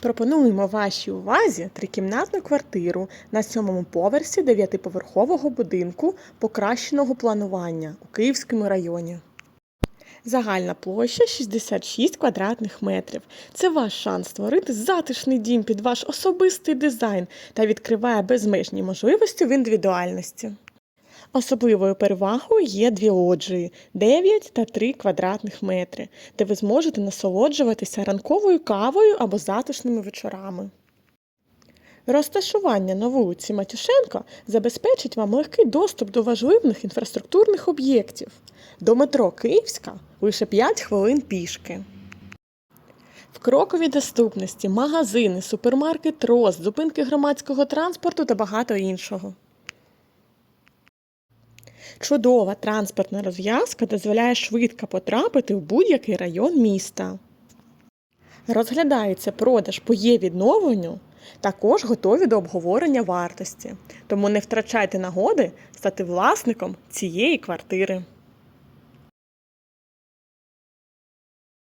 Пропонуємо вашій увазі трикімнатну квартиру на сьомому поверсі дев'ятиповерхового будинку покращеного планування у Київському районі. Загальна площа 66 квадратних метрів. Це ваш шанс створити затишний дім під ваш особистий дизайн та відкриває безмежні можливості в індивідуальності. Особливою перевагою є дві лоджії 9 та 3 квадратних метри, де ви зможете насолоджуватися ранковою кавою або затишними вечорами. Розташування на вулиці Матюшенка забезпечить вам легкий доступ до важливих інфраструктурних об'єктів. До метро Київська лише 5 хвилин пішки. В кроковій доступності магазини, супермаркет Рост, зупинки громадського транспорту та багато іншого. Чудова транспортна розв'язка дозволяє швидко потрапити в будь-який район міста. Розглядається продаж по є відновленню, також готові до обговорення вартості. Тому не втрачайте нагоди стати власником цієї квартири.